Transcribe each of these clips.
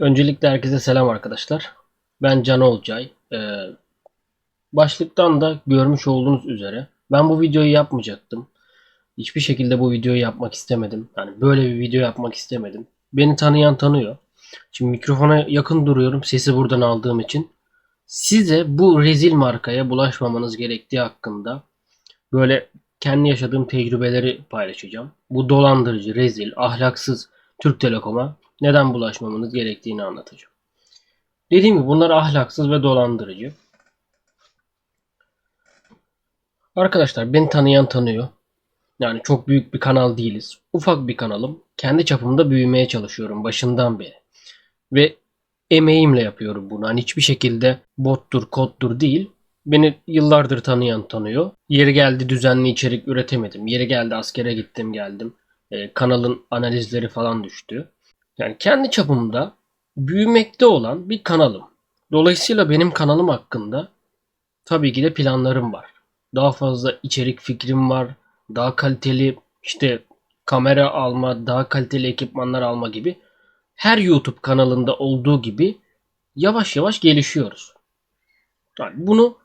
Öncelikle herkese selam arkadaşlar. Ben Can Olcay. Ee, başlıktan da görmüş olduğunuz üzere ben bu videoyu yapmayacaktım. Hiçbir şekilde bu videoyu yapmak istemedim. Yani böyle bir video yapmak istemedim. Beni tanıyan tanıyor. Şimdi mikrofona yakın duruyorum sesi buradan aldığım için. Size bu rezil markaya bulaşmamanız gerektiği hakkında böyle kendi yaşadığım tecrübeleri paylaşacağım. Bu dolandırıcı, rezil, ahlaksız Türk Telekom'a neden bulaşmamanız gerektiğini anlatacağım. Dediğim gibi bunlar ahlaksız ve dolandırıcı. Arkadaşlar beni tanıyan tanıyor. Yani çok büyük bir kanal değiliz. Ufak bir kanalım. Kendi çapımda büyümeye çalışıyorum başından beri. Ve emeğimle yapıyorum bunu. Hani hiçbir şekilde bottur, koddur değil. Beni yıllardır tanıyan tanıyor. Yeri geldi düzenli içerik üretemedim. Yeri geldi askere gittim geldim. Ee, kanalın analizleri falan düştü. Yani kendi çapımda büyümekte olan bir kanalım. Dolayısıyla benim kanalım hakkında tabii ki de planlarım var. Daha fazla içerik fikrim var. Daha kaliteli işte kamera alma, daha kaliteli ekipmanlar alma gibi her YouTube kanalında olduğu gibi yavaş yavaş gelişiyoruz. Yani bunu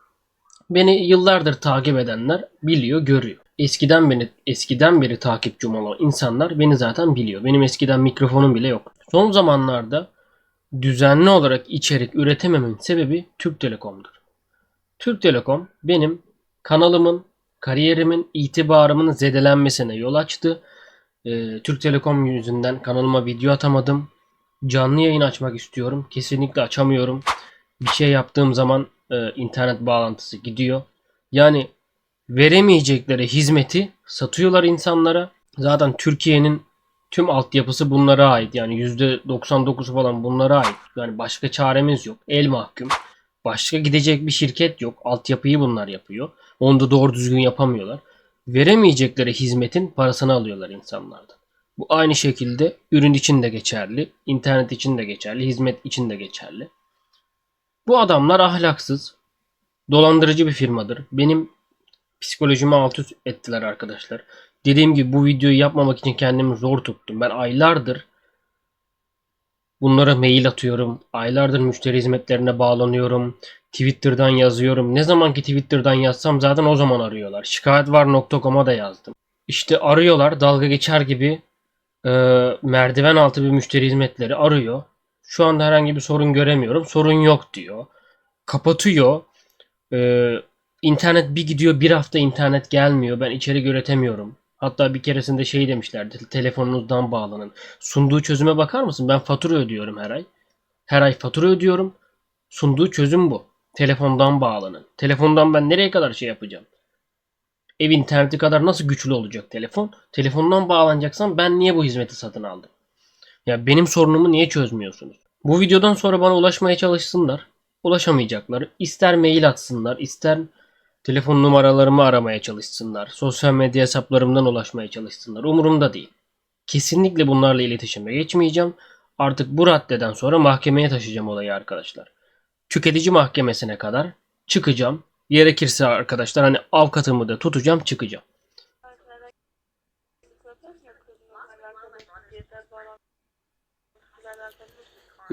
beni yıllardır takip edenler biliyor, görüyor. Eskiden beni eskiden beri takipçim olan insanlar beni zaten biliyor. Benim eskiden mikrofonum bile yok. Son zamanlarda düzenli olarak içerik üretememin sebebi Türk Telekom'dur. Türk Telekom benim kanalımın, kariyerimin, itibarımın zedelenmesine yol açtı. Ee, Türk Telekom yüzünden kanalıma video atamadım. Canlı yayın açmak istiyorum. Kesinlikle açamıyorum. Bir şey yaptığım zaman e, internet bağlantısı gidiyor. Yani veremeyecekleri hizmeti satıyorlar insanlara. Zaten Türkiye'nin tüm altyapısı bunlara ait. Yani %99 falan bunlara ait. Yani başka çaremiz yok. El mahkum. Başka gidecek bir şirket yok. Altyapıyı bunlar yapıyor. Onu da doğru düzgün yapamıyorlar. Veremeyecekleri hizmetin parasını alıyorlar insanlardan. Bu aynı şekilde ürün için de geçerli, internet için de geçerli, hizmet için de geçerli. Bu adamlar ahlaksız, dolandırıcı bir firmadır. Benim psikolojimi alt üst ettiler arkadaşlar. Dediğim gibi bu videoyu yapmamak için kendimi zor tuttum. Ben aylardır bunlara mail atıyorum. Aylardır müşteri hizmetlerine bağlanıyorum. Twitter'dan yazıyorum. Ne zaman ki Twitter'dan yazsam zaten o zaman arıyorlar. Şikayetvar.com'a da yazdım. İşte arıyorlar dalga geçer gibi e, merdiven altı bir müşteri hizmetleri arıyor. Şu anda herhangi bir sorun göremiyorum. Sorun yok diyor. Kapatıyor. E, internet bir gidiyor bir hafta internet gelmiyor. Ben içerik üretemiyorum. Hatta bir keresinde şey demişlerdi. Telefonunuzdan bağlanın. Sunduğu çözüme bakar mısın? Ben fatura ödüyorum her ay. Her ay fatura ödüyorum. Sunduğu çözüm bu. Telefondan bağlanın. Telefondan ben nereye kadar şey yapacağım? Ev interneti kadar nasıl güçlü olacak telefon? Telefondan bağlanacaksam ben niye bu hizmeti satın aldım? Ya benim sorunumu niye çözmüyorsunuz? Bu videodan sonra bana ulaşmaya çalışsınlar. Ulaşamayacaklar. İster mail atsınlar, ister telefon numaralarımı aramaya çalışsınlar. Sosyal medya hesaplarımdan ulaşmaya çalışsınlar. Umurumda değil. Kesinlikle bunlarla iletişime geçmeyeceğim. Artık bu raddeden sonra mahkemeye taşıyacağım olayı arkadaşlar. Tüketici mahkemesine kadar çıkacağım. Gerekirse arkadaşlar hani avukatımı da tutacağım çıkacağım.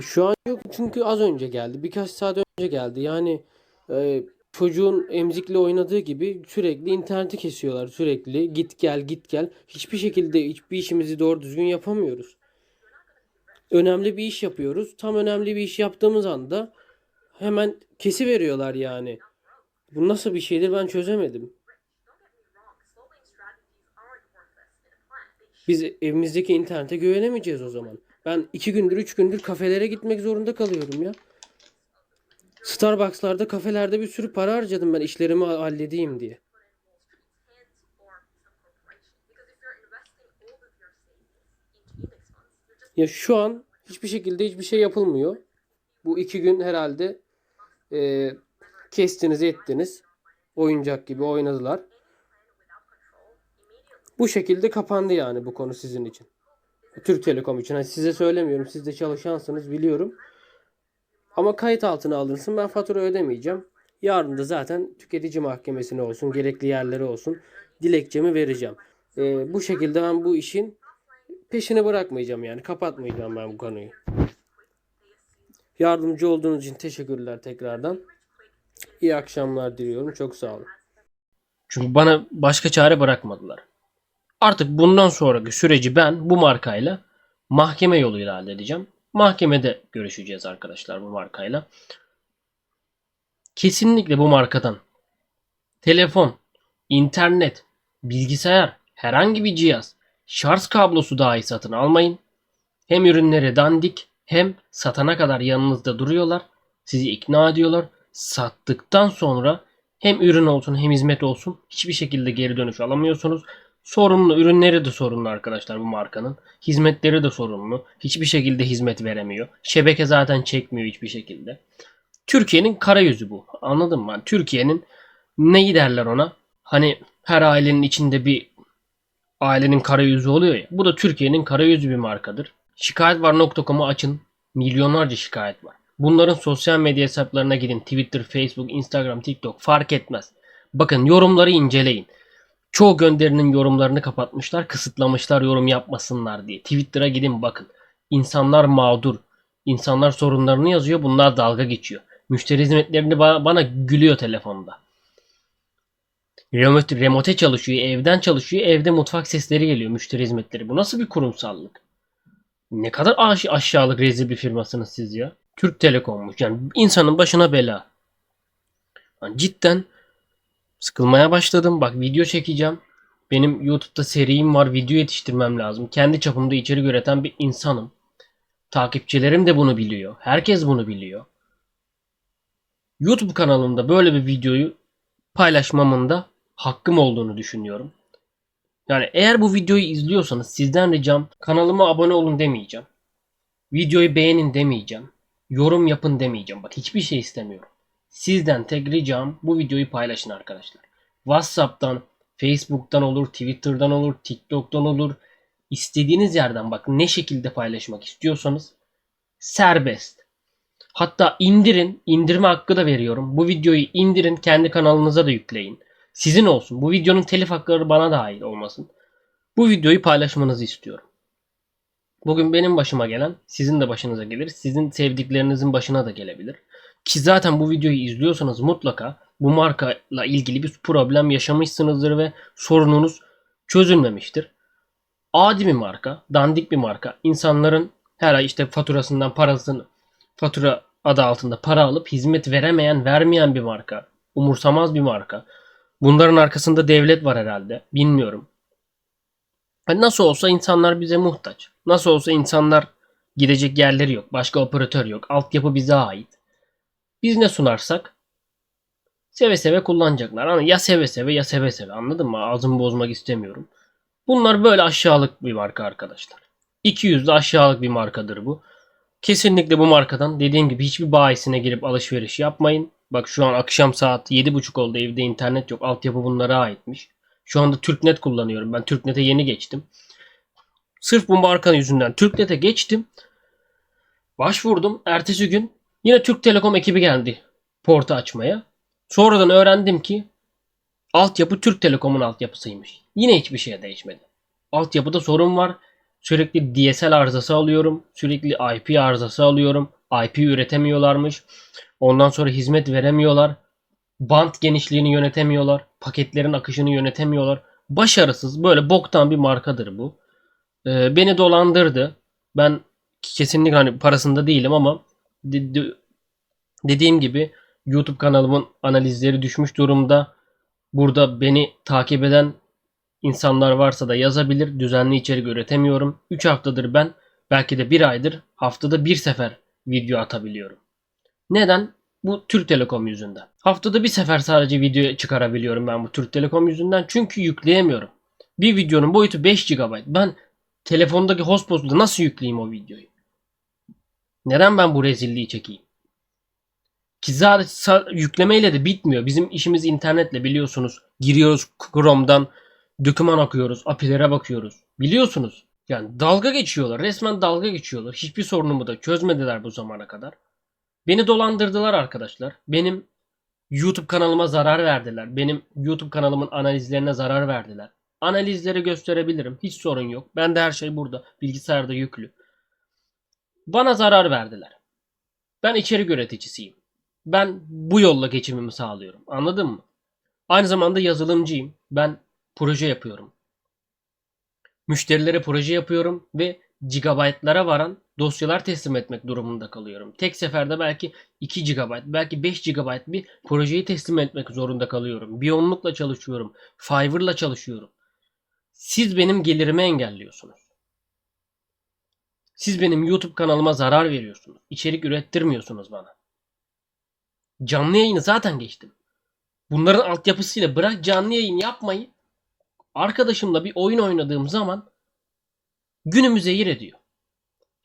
Şu an yok çünkü az önce geldi. Birkaç saat önce geldi. Yani e, çocuğun emzikle oynadığı gibi sürekli interneti kesiyorlar. Sürekli git gel git gel. Hiçbir şekilde hiçbir işimizi doğru düzgün yapamıyoruz. Önemli bir iş yapıyoruz. Tam önemli bir iş yaptığımız anda hemen kesi veriyorlar yani. Bu nasıl bir şeydir ben çözemedim. Biz evimizdeki internete güvenemeyeceğiz o zaman. Ben iki gündür, üç gündür kafelere gitmek zorunda kalıyorum ya. Starbucks'larda, kafelerde bir sürü para harcadım ben işlerimi halledeyim diye. Ya şu an hiçbir şekilde hiçbir şey yapılmıyor. Bu iki gün herhalde e, kestiniz ettiniz. Oyuncak gibi oynadılar. Bu şekilde kapandı yani bu konu sizin için. Türk Telekom için. Hani size söylemiyorum. Siz de çalışansınız biliyorum. Ama kayıt altına alınsın. Ben fatura ödemeyeceğim. Yarın da zaten tüketici mahkemesine olsun, gerekli yerlere olsun dilekçemi vereceğim. Ee, bu şekilde ben bu işin peşini bırakmayacağım yani. Kapatmayacağım ben bu konuyu. Yardımcı olduğunuz için teşekkürler tekrardan. İyi akşamlar diliyorum. Çok sağ olun. Çünkü bana başka çare bırakmadılar. Artık bundan sonraki süreci ben bu markayla mahkeme yoluyla halledeceğim. Mahkemede görüşeceğiz arkadaşlar bu markayla. Kesinlikle bu markadan telefon, internet, bilgisayar, herhangi bir cihaz, şarj kablosu dahi satın almayın. Hem ürünleri dandik hem satana kadar yanınızda duruyorlar. Sizi ikna ediyorlar. Sattıktan sonra hem ürün olsun hem hizmet olsun hiçbir şekilde geri dönüş alamıyorsunuz. Sorunlu ürünleri de sorunlu arkadaşlar bu markanın. Hizmetleri de sorunlu. Hiçbir şekilde hizmet veremiyor. Şebeke zaten çekmiyor hiçbir şekilde. Türkiye'nin kara yüzü bu. Anladın mı? Türkiye'nin neyi derler ona? Hani her ailenin içinde bir ailenin kara yüzü oluyor ya. Bu da Türkiye'nin kara yüzü bir markadır. Şikayetvar.com'u açın. Milyonlarca şikayet var. Bunların sosyal medya hesaplarına gidin. Twitter, Facebook, Instagram, TikTok fark etmez. Bakın yorumları inceleyin. Çoğu gönderinin yorumlarını kapatmışlar, kısıtlamışlar yorum yapmasınlar diye. Twitter'a gidin bakın. İnsanlar mağdur. İnsanlar sorunlarını yazıyor, bunlar dalga geçiyor. Müşteri hizmetlerini bana, bana gülüyor telefonda. Remote, remote çalışıyor, evden çalışıyor, evde mutfak sesleri geliyor müşteri hizmetleri. Bu nasıl bir kurumsallık? Ne kadar aş- aşağılık rezil bir firmasınız siz ya. Türk Telekom'muş. Yani insanın başına bela. Yani cidden sıkılmaya başladım. Bak video çekeceğim. Benim YouTube'da serim var. Video yetiştirmem lazım. Kendi çapımda içerik üreten bir insanım. Takipçilerim de bunu biliyor. Herkes bunu biliyor. YouTube kanalımda böyle bir videoyu paylaşmamın da hakkım olduğunu düşünüyorum. Yani eğer bu videoyu izliyorsanız sizden ricam kanalıma abone olun demeyeceğim. Videoyu beğenin demeyeceğim. Yorum yapın demeyeceğim. Bak hiçbir şey istemiyorum. Sizden tek ricam bu videoyu paylaşın arkadaşlar. WhatsApp'tan, Facebook'tan olur, Twitter'dan olur, TikTok'tan olur. İstediğiniz yerden bak ne şekilde paylaşmak istiyorsanız serbest. Hatta indirin, indirme hakkı da veriyorum. Bu videoyu indirin, kendi kanalınıza da yükleyin. Sizin olsun. Bu videonun telif hakları bana dahil olmasın. Bu videoyu paylaşmanızı istiyorum. Bugün benim başıma gelen sizin de başınıza gelir. Sizin sevdiklerinizin başına da gelebilir. Ki zaten bu videoyu izliyorsanız mutlaka bu markayla ilgili bir problem yaşamışsınızdır ve sorununuz çözülmemiştir. Adi bir marka, dandik bir marka. İnsanların her ay işte faturasından parasını fatura adı altında para alıp hizmet veremeyen, vermeyen bir marka. Umursamaz bir marka. Bunların arkasında devlet var herhalde. Bilmiyorum. Hani nasıl olsa insanlar bize muhtaç. Nasıl olsa insanlar gidecek yerleri yok. Başka operatör yok. Altyapı bize ait. Biz ne sunarsak seve seve kullanacaklar. Ama ya seve seve ya seve seve. Anladın mı? Ağzımı bozmak istemiyorum. Bunlar böyle aşağılık bir marka arkadaşlar. 200'de aşağılık bir markadır bu. Kesinlikle bu markadan dediğim gibi hiçbir bayisine girip alışveriş yapmayın. Bak şu an akşam saat 7.30 oldu evde internet yok. Altyapı bunlara aitmiş. Şu anda TürkNet kullanıyorum. Ben TürkNet'e yeni geçtim. Sırf bu markanın yüzünden TürkNet'e geçtim. Başvurdum. Ertesi gün yine Türk Telekom ekibi geldi portu açmaya. Sonradan öğrendim ki altyapı Türk Telekom'un altyapısıymış. Yine hiçbir şey değişmedi. Altyapıda sorun var. Sürekli DSL arızası alıyorum. Sürekli IP arızası alıyorum. IP üretemiyorlarmış. Ondan sonra hizmet veremiyorlar. Bant genişliğini yönetemiyorlar. Paketlerin akışını yönetemiyorlar. Başarısız böyle boktan bir markadır bu. Ee, beni dolandırdı. Ben kesinlikle hani parasında değilim ama de- de- dediğim gibi YouTube kanalımın analizleri düşmüş durumda. Burada beni takip eden insanlar varsa da yazabilir. Düzenli içerik üretemiyorum. 3 haftadır ben belki de bir aydır haftada bir sefer video atabiliyorum. Neden? Bu Türk Telekom yüzünden. Haftada bir sefer sadece video çıkarabiliyorum ben bu Türk Telekom yüzünden. Çünkü yükleyemiyorum. Bir videonun boyutu 5 GB. Ben telefondaki hotspot'la nasıl yükleyeyim o videoyu? Neden ben bu rezilliği çekeyim? Ki zaten yüklemeyle de bitmiyor. Bizim işimiz internetle biliyorsunuz. Giriyoruz Chrome'dan doküman akıyoruz, apilere bakıyoruz. Biliyorsunuz. Yani dalga geçiyorlar. Resmen dalga geçiyorlar. Hiçbir sorunumu da çözmediler bu zamana kadar. Beni dolandırdılar arkadaşlar. Benim YouTube kanalıma zarar verdiler. Benim YouTube kanalımın analizlerine zarar verdiler. Analizleri gösterebilirim. Hiç sorun yok. Ben de her şey burada. Bilgisayarda yüklü. Bana zarar verdiler. Ben içerik üreticisiyim. Ben bu yolla geçimimi sağlıyorum. Anladın mı? Aynı zamanda yazılımcıyım. Ben proje yapıyorum. Müşterilere proje yapıyorum ve gigabaytlara varan dosyalar teslim etmek durumunda kalıyorum. Tek seferde belki 2 GB, belki 5 GB bir projeyi teslim etmek zorunda kalıyorum. Biyonlukla çalışıyorum. Fiverr'la çalışıyorum. Siz benim gelirimi engelliyorsunuz. Siz benim YouTube kanalıma zarar veriyorsunuz. İçerik ürettirmiyorsunuz bana. Canlı yayını zaten geçtim. Bunların altyapısıyla bırak canlı yayın yapmayı. Arkadaşımla bir oyun oynadığım zaman günümü zehir ediyor.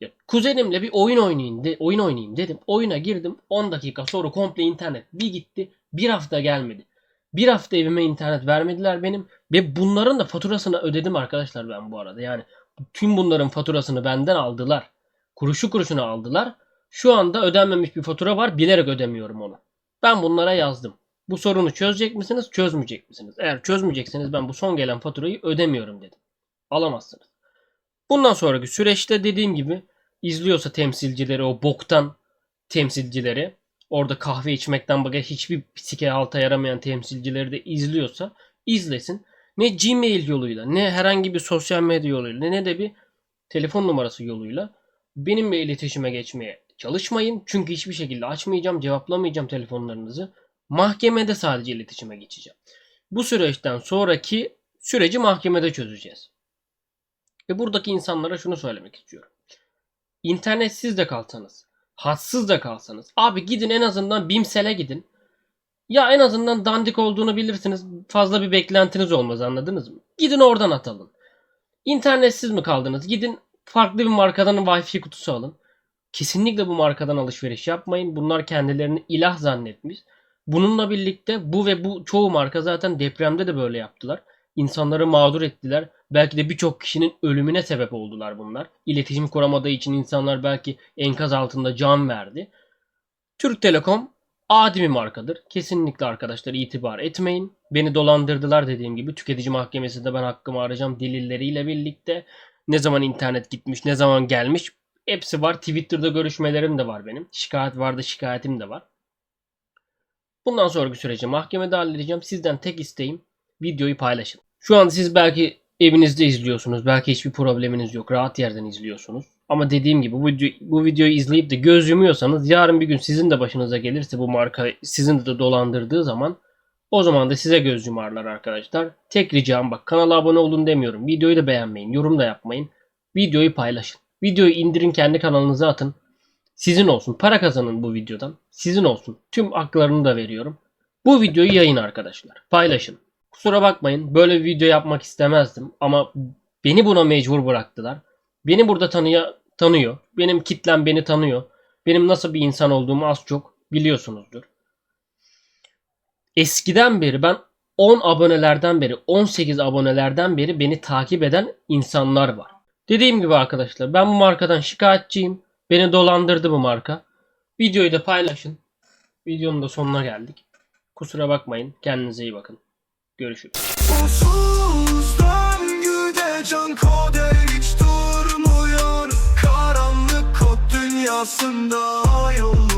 Ya, kuzenimle bir oyun oynayayım, de, oyun oynayayım dedim. Oyuna girdim. 10 dakika sonra komple internet bir gitti. Bir hafta gelmedi. Bir hafta evime internet vermediler benim. Ve bunların da faturasını ödedim arkadaşlar ben bu arada. Yani tüm bunların faturasını benden aldılar. Kuruşu kuruşuna aldılar. Şu anda ödenmemiş bir fatura var. Bilerek ödemiyorum onu. Ben bunlara yazdım. Bu sorunu çözecek misiniz, çözmeyecek misiniz? Eğer çözmeyecekseniz ben bu son gelen faturayı ödemiyorum dedim. Alamazsınız. Bundan sonraki süreçte dediğim gibi izliyorsa temsilcileri o boktan temsilcileri orada kahve içmekten başka hiçbir sike halta yaramayan temsilcileri de izliyorsa izlesin. Ne Gmail yoluyla ne herhangi bir sosyal medya yoluyla ne, de bir telefon numarası yoluyla benimle iletişime geçmeye çalışmayın. Çünkü hiçbir şekilde açmayacağım, cevaplamayacağım telefonlarınızı. Mahkemede sadece iletişime geçeceğim. Bu süreçten sonraki süreci mahkemede çözeceğiz. Ve buradaki insanlara şunu söylemek istiyorum. İnternetsiz de kalsanız, hatsız da kalsanız, abi gidin en azından Bimsel'e gidin. Ya en azından dandik olduğunu bilirsiniz. Fazla bir beklentiniz olmaz anladınız mı? Gidin oradan atalım. İnternetsiz mi kaldınız? Gidin farklı bir markadan Wi-Fi kutusu alın. Kesinlikle bu markadan alışveriş yapmayın. Bunlar kendilerini ilah zannetmiş. Bununla birlikte bu ve bu çoğu marka zaten depremde de böyle yaptılar. İnsanları mağdur ettiler. Belki de birçok kişinin ölümüne sebep oldular bunlar. İletişim kuramadığı için insanlar belki enkaz altında can verdi. Türk Telekom adi bir markadır. Kesinlikle arkadaşlar itibar etmeyin. Beni dolandırdılar dediğim gibi tüketici mahkemesinde ben hakkımı arayacağım delilleriyle birlikte. Ne zaman internet gitmiş, ne zaman gelmiş hepsi var. Twitter'da görüşmelerim de var benim. Şikayet vardı, şikayetim de var. Bundan sonraki süreci mahkemede halledeceğim. Sizden tek isteğim videoyu paylaşın. Şu an siz belki evinizde izliyorsunuz. Belki hiçbir probleminiz yok. Rahat yerden izliyorsunuz. Ama dediğim gibi bu, video, bu videoyu izleyip de göz yumuyorsanız yarın bir gün sizin de başınıza gelirse bu marka sizin de dolandırdığı zaman o zaman da size göz yumarlar arkadaşlar. Tek ricam bak kanala abone olun demiyorum. Videoyu da beğenmeyin. Yorum da yapmayın. Videoyu paylaşın. Videoyu indirin kendi kanalınıza atın. Sizin olsun. Para kazanın bu videodan. Sizin olsun. Tüm haklarını da veriyorum. Bu videoyu yayın arkadaşlar. Paylaşın. Kusura bakmayın. Böyle bir video yapmak istemezdim. Ama beni buna mecbur bıraktılar. Beni burada tanıya, tanıyor. Benim kitlem beni tanıyor. Benim nasıl bir insan olduğumu az çok biliyorsunuzdur. Eskiden beri ben 10 abonelerden beri 18 abonelerden beri beni takip eden insanlar var. Dediğim gibi arkadaşlar ben bu markadan şikayetçiyim. Beni dolandırdı bu marka. Videoyu da paylaşın. Videonun da sonuna geldik. Kusura bakmayın. Kendinize iyi bakın. Görüşürüz. Kod dünyasında yollar